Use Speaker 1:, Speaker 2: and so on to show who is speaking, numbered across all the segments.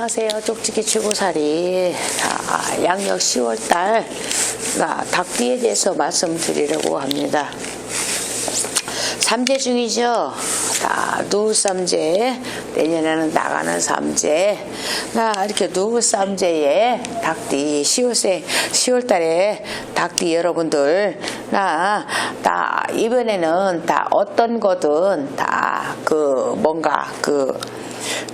Speaker 1: 안녕하세요. 쪽지기 주고살이 자, 양력 10월달 닭띠에 대해서 말씀드리려고 합니다. 삼재 중이죠. 자, 누울삼재 내년에는 나가는 삼재. 나 이렇게 누울삼재에 닭띠 10월생 10월달에 닭띠 여러분들 나다 이번에는 다 어떤 거든 다 그 뭔가 그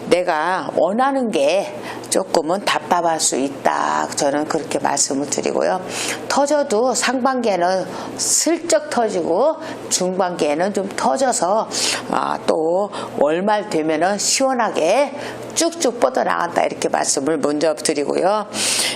Speaker 1: 내가 원하는 게 조금은 답답할 수 있다. 저는 그렇게 말씀을 드리고요. 터져도 상반기에는 슬쩍 터지고 중반기에는 좀 터져서 아, 또 월말 되면은 시원하게 쭉쭉 뻗어나간다 이렇게 말씀을 먼저 드리고요.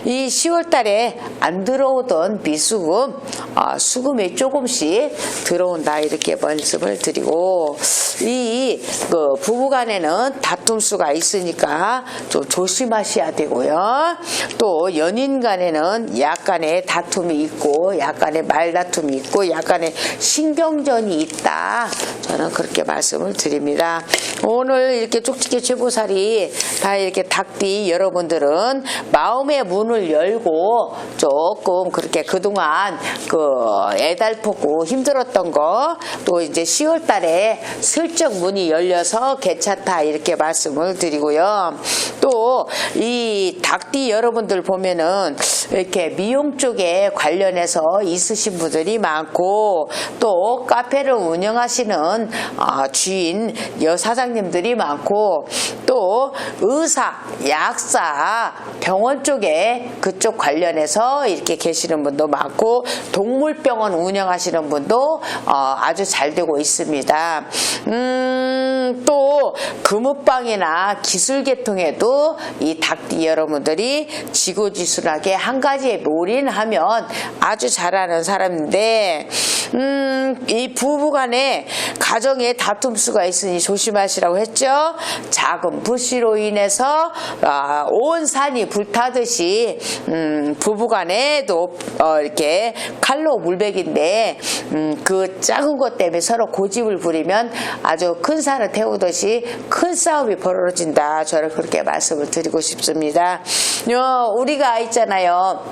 Speaker 1: 이 10월 달에 안 들어오던 비수금, 아, 수금이 조금씩 들어온다 이렇게 말씀을 드리고 이 그 부부간에는 다툼 수가 있으니까 좀 조심하셔야 되고요. 또 연인 간에는 약간의 다툼이 있고 약간의 말다툼이 있고 약간의 신경전이 있다. 저는 그렇게 말씀을 드립니다. 오늘 이렇게 쪽집게 최보살이 다 이렇게 닭띠 여러분들은 마음의 문을 열고 조금 그렇게 그동안 그 애달프고 힘들었던 거 또 이제 10월 달에 슬쩍 문이 열려서 괜찮다 이렇게 말씀을 드리고요. 또 이 닭띠 여러분들 보면은 이렇게 미용 쪽에 관련해서 있으신 분들이 많고 또 카페를 운영하시는 어, 주인 여사장님들이 많고 또 의사, 약사, 병원 쪽에 그쪽 관련해서 이렇게 계시는 분도 많고 동물병원 운영하시는 분도 어, 아주 잘 되고 있습니다. 음, 또 금은방이나 기술 계통에도 이 닭띠 여러분들이 지고지순하게 한 가지에 올인하면 아주 잘하는 사람인데 음, 이 부부 간에 가정에 다툼 수가 있으니 조심하시라고 했죠. 작은 불씨로 인해서 아, 온 산이 불타듯이 음, 부부 간에도 어, 이렇게 칼로 물백인데 음, 그 작은 것 때문에 서로 고집을 부리면 아주 큰 산을 태우듯이 큰 싸움이 벌어진다. 저는 그렇게 말씀을 드리고 싶습니다. 어, 우리가 있잖아요.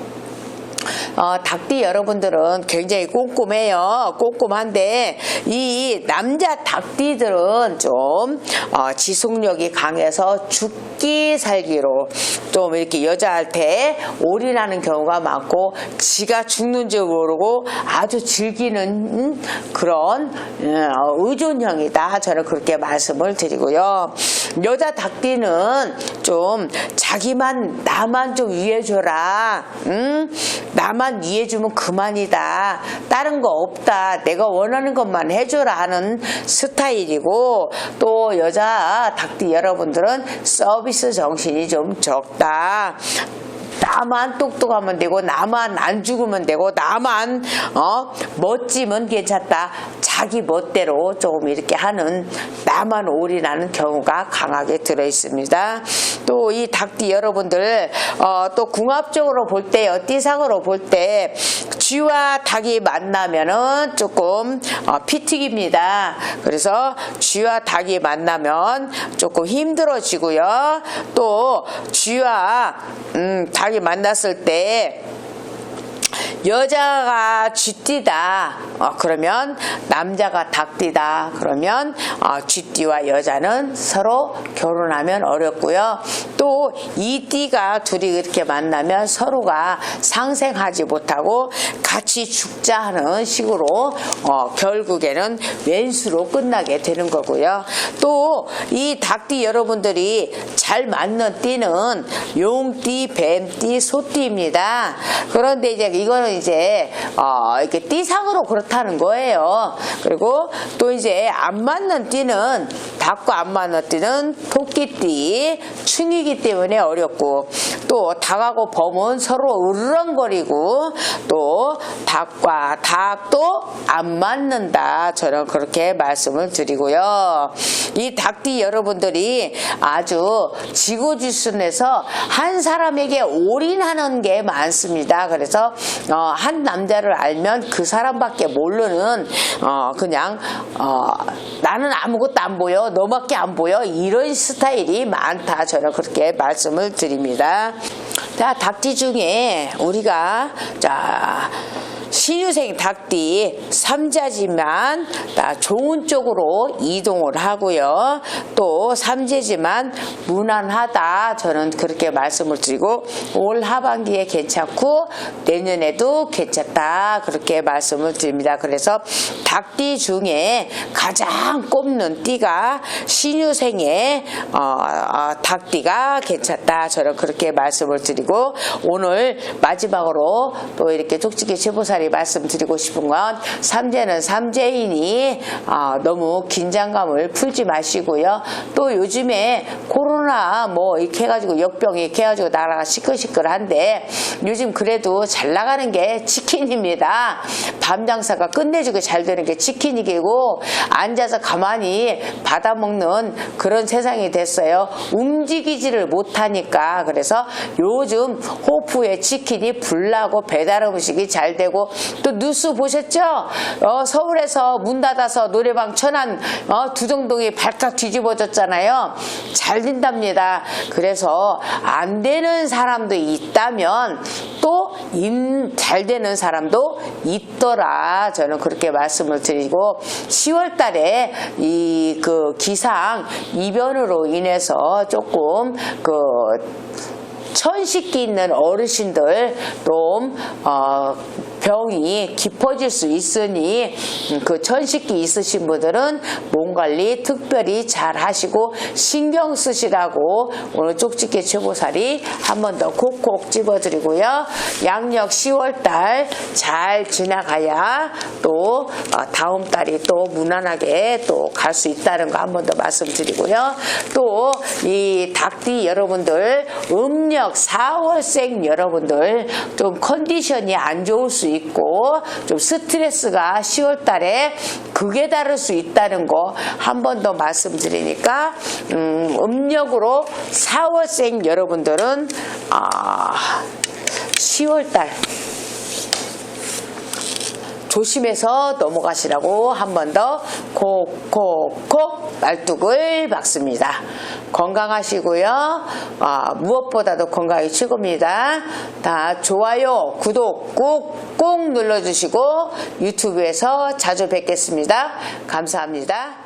Speaker 1: 어, 닭띠 여러분들은 굉장히 꼼꼼해요. 꼼꼼한데 이 남자 닭띠들은 좀 어, 지속력이 강해서 죽기 살기로 좀 이렇게 여자한테 올인하는 경우가 많고 지가 죽는 줄 모르고 아주 즐기는 그런 어, 의존형이다. 저는 그렇게 말씀을 드리고요. 여자 닭띠는 좀 자기만 나만 좀 위해줘라. 응? 나만 이해해주면 그만이다. 다른 거 없다. 내가 원하는 것만 해줘라 하는 스타일이고 또 여자 닭띠 여러분들은 서비스 정신이 좀 적다. 나만 똑똑하면 되고 나만 안 죽으면 되고 나만 어 멋지면 괜찮다. 자기 멋대로 조금 이렇게 하는 나만 올인하는 경우가 강하게 들어 있습니다. 또 이 닭띠 여러분들 어, 또 궁합적으로 볼 때요 띠상으로 볼때 쥐와 닭이 만나면은 조금 어, 피튀깁니다 그래서 쥐와 닭이 만나면 조금 힘들어지고요 또 쥐와 음, 닭이 만났을 때 여자가 쥐띠다. 어, 그러면 남자가 닭띠다. 그러면 어, 쥐띠와 여자는 서로 결혼하면 어렵고요. 또 이 띠가 둘이 이렇게 만나면 서로가 상생하지 못하고 같이 죽자 하는 식으로 어, 결국에는 왼수로 끝나게 되는 거고요. 또 이 닭띠 여러분들이 잘 맞는 띠는 용띠, 뱀띠, 소띠입니다. 그런데 이제 이거는 이제 어, 이렇게 띠상으로 그렇다는 거예요. 그리고 또 이제 안 맞는 띠는 닭과 안 맞는 띠는 토끼띠, 충이기 때문에 어렵고 또 닭하고 범은 서로 으르렁거리고 또 닭과 닭도 안 맞는다. 저는 그렇게 말씀을 드리고요. 이 닭띠 여러분들이 아주 지고지순해서 한 사람에게 올인하는 게 많습니다. 그래서 어, 한 남자를 알면 그 사람밖에 모르는 어, 그냥 어, 나는 아무것도 안 보여 너밖에 안 보여 이런 스타일이 많다 저는 그렇게 말씀을 드립니다 자 닭띠 중에 우리가 자 신유생 닭띠 삼자지만 다 좋은 쪽으로 이동을 하고요. 또 삼재지만 무난하다. 저는 그렇게 말씀을 드리고 올 하반기에 괜찮고 내년에도 괜찮다. 그렇게 말씀을 드립니다. 그래서 닭띠 중에 가장 꼽는 띠가 신유생의 어, 어, 닭띠가 괜찮다. 저는 그렇게 말씀을 드리고 오늘 마지막으로 또 이렇게 쪽지기 제보 살이 말씀드리고 싶은 건 삼재는 삼재이니 아, 너무 긴장감을 풀지 마시고요. 또 요즘에 코로나 뭐 이렇게 해가지고 역병 이렇게 해가지고 나라가 시끌시끌한데 요즘 그래도 잘 나가는 게 치킨입니다. 밤 장사가 끝내주게 잘 되는 게 치킨이고 앉아서 가만히 받아먹는 그런 세상이 됐어요. 움직이지를 못하니까 그래서 요즘 호프의 치킨이 불나고 배달 음식이 잘 되고 또 뉴스 보셨죠? 어, 서울에서 문 닫아서 노래방 천안 어, 두정동이 발칵 뒤집어졌잖아요. 잘 된답니다. 그래서 안 되는 사람도 있다면 또 잘 되는 사람도 있더라. 저는 그렇게 말씀을 드리고 10월 달에 이 그 기상 이변으로 인해서 조금 그 천식기 있는 어르신들 좀 어, 병이 깊어질 수 있으니 음, 그 천식기 있으신 분들은 몸 관리 특별히 잘 하시고 신경 쓰시라고 오늘 쪽집게 최고살이 한 번 더 콕콕 집어드리고요. 양력 10월 달 잘 지나가야 또 어, 다음 달이 또 무난하게 또 갈 수 있다는 거 한 번 더 말씀드리고요. 또 이 닭띠 여러분들 음력 4월생 여러분들 좀 컨디션이 안 좋을 수 있고 좀 스트레스가 10월 달에 극에 달할 수 있다는 거 한 번 더 말씀드리니까 음, 음력으로 4월생 여러분들은 아 10월 달 조심해서 넘어가시라고 한 번 더 콕콕콕 말뚝을 박습니다. 건강하시고요. 아, 무엇보다도 건강이 최고입니다. 다 좋아요, 구독 꾹꾹 눌러주시고 유튜브에서 자주 뵙겠습니다. 감사합니다.